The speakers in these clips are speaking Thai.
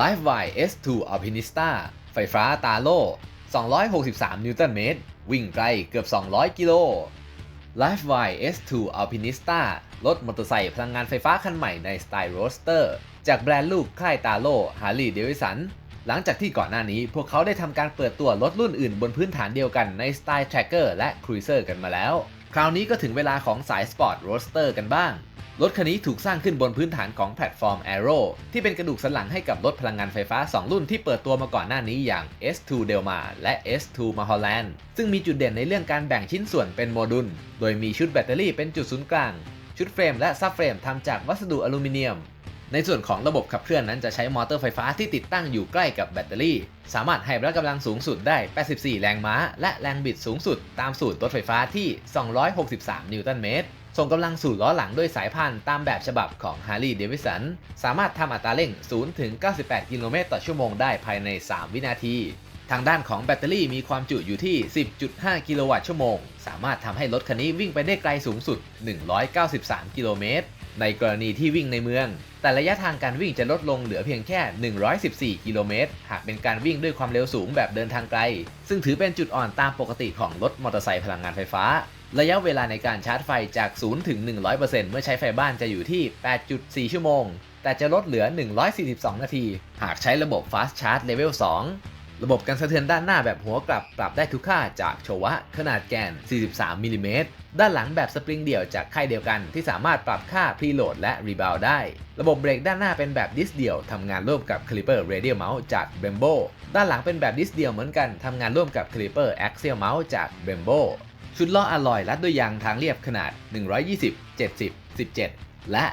LiveWire S2 Alpinista ไฟฟ้าตาโล่ 263 นิวตันเมตร วิ่งไกลเกือบ 200 กิโล LiveWire S2 Alpinista รถมอเตอร์ไซค์พลังงานไฟฟ้าคันใหม่ในสไตล์โรสเตอร์จากแบรนด์ลูกค่ายตาโล่ Harley Davidson หลังจากที่ก่อนหน้านี้พวกเขาได้ทำการเปิดตัวรถรุ่นอื่นบนพื้นฐานเดียวกันในสไตล์ Tracker และ Cruiser กันมาแล้ว คราวนี้ก็ถึงเวลาของสาย Sport Roadster กันบ้าง รถคันนี้ถูกสร้างขึ้นบนพื้นฐานของแพลตฟอร์ม Aero ที่เป็นกระดูกสันหลังให้กับรถพลังงานไฟฟ้า 2 รุ่นที่เปิดตัวมาก่อนหน้านี้อย่าง S2 Delma และ S2 Mulholland ซึ่งมีจุดเด่นในเรื่องการแบ่งชิ้นส่วนเป็นโมดูล โดยมีชุดแบตเตอรี่เป็นจุดศูนย์กลาง ชุดเฟรมและซับเฟรมทำจากวัสดุอลูมิเนียม ในส่วนของระบบขับเคลื่อนนั้นจะใช้มอเตอร์ไฟฟ้าที่ติดตั้งอยู่ใกล้กับแบตเตอรี่ สามารถให้พละกำลังสูงสุดได้ 84 แรงม้า และแรงบิดสูงสุด ตามสูตรรถไฟฟ้าที่ 263 นิวตันเมตร ส่งกำลังสู่ล้อหลังด้วยสายพานตามแบบฉบับของ Harley Davidson สามารถทำอัตราเร่ง 0 ถึง 98 กิโลเมตรต่อชั่วโมงได้ภายใน 3 วินาที ทางด้านของแบตเตอรี่มีความจุอยู่ที่ 10.5 กิโลวัตต์ชั่วโมง สามารถทำให้รถคันนี้วิ่งไปได้ไกลสูงสุด 193 กิโลเมตร ในกรณีที่วิ่งในเมือง แต่ระยะทางการวิ่งจะลดลงเหลือเพียงแค่ 114 กิโลเมตร หากเป็นการวิ่งด้วยความเร็วสูงแบบเดินทางไกล ซึ่งถือเป็นจุดอ่อนตามปกติของรถมอเตอร์ไซค์พลังงานไฟฟ้า ระยะเวลาในการชาร์จไฟจาก 0 ถึง 100%เมื่อใช้ไฟบ้านจะอยู่ที่ 8.4 ชั่วโมง แต่จะลดเหลือ 142 นาที หากใช้ระบบ Fast Charge Level 2 ระบบการสะเทือนด้านหน้าแบบหัวกลับปรับได้ทุกค่าจากโชวะ ขนาดแกน 43มิลลิเมตรด้านหลังแบบสปริงเดี่ยวจากค่ายเดียวกันที่สามารถปรับค่า preload และ rebound ได้ ระบบเบรกด้านหน้าเป็นแบบดิสเดี่ยวทำงานร่วมกับ Clipper Radial Mouse จาก Brembo ด้านหลังเป็นแบบดิสเดี่ยวเหมือนกันทำงานร่วมกับ Clipper Axial Mouse จาก Brembo ชุดล้ออะลอยรัดด้วยยางทางเรียบขนาด 120 70 17 และ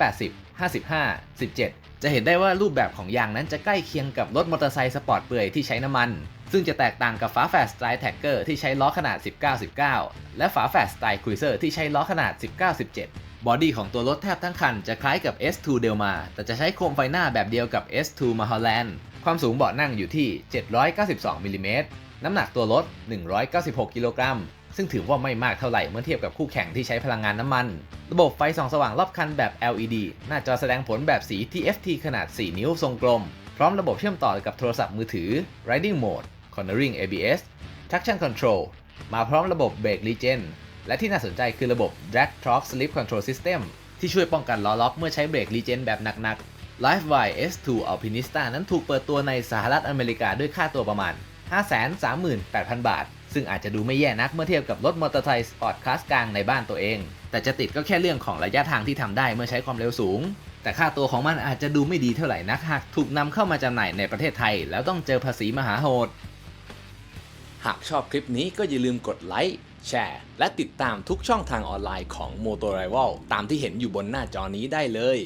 180 55 17 จะเห็นได้ว่ารูปแบบของยางนั้นจะใกล้เคียงกับรถมอเตอร์ไซค์สปอร์ตเปลือยที่ใช้น้ำมัน ซึ่งจะแตกต่างกับฝาแฝดสไตล์แท็กเกอร์ที่ใช้ล้อขนาด 19 19 และฝาแฝดสไตล์ครูเซอร์ที่ใช้ล้อขนาด 19 17บอดี้ของตัวรถแทบทั้งคันจะคล้ายกับ S2 Delma แต่จะใช้โคมไฟหน้าแบบเดียวกับ S2 Mulholland ความสูงเบาะนั่งอยู่ที่ 792มิลลิเมตรน้ำหนักตัวรถ 196 กิโลกรัม ซึ่งถือว่าไม่มากเท่าไหร่เมื่อเทียบกับคู่แข่งที่ใช้พลังงานน้ำมัน ระบบไฟส่องสว่างรอบคันแบบ LED หน้าจอแสดงผลแบบสี TFT ขนาด 4 นิ้วทรงกลม พร้อมระบบเชื่อมต่อกับโทรศัพท์มือถือ Riding Mode Cornering ABS Traction Control มาพร้อมระบบ Brake Regen และที่น่าสนใจคือระบบ Drag Torque Slip Control System ที่ช่วยป้องกันล้อล็อกเมื่อใช้เบรก Regen แบบหนักๆ LiveWire S2 Alpinista นั้นถูกเปิดตัวในสหรัฐอเมริกาด้วยค่าตัวประมาณ 538,000 บาท ซึ่งอาจจะดูไม่แย่นักเมื่อเทียบกับรถมอเตอร์ไซค์สปอร์ตคลาสกลางในบ้านตัวเอง แต่จะติดก็แค่เรื่องของระยะทางที่ทำได้เมื่อใช้ความเร็วสูง แต่ค่าตัวของมันอาจจะดูไม่ดีเท่าไหร่นักหากถูกนำเข้ามาจำหน่ายในประเทศไทย แล้วต้องเจอภาษีมหาโหด หากชอบคลิปนี้ก็อย่าลืมกดไลค์แชร์ และติดตามทุกช่องทางออนไลน์ของ m o t o r i v a l ตามที่เห็นอยู่บนหน้าจอนี้ได้เลย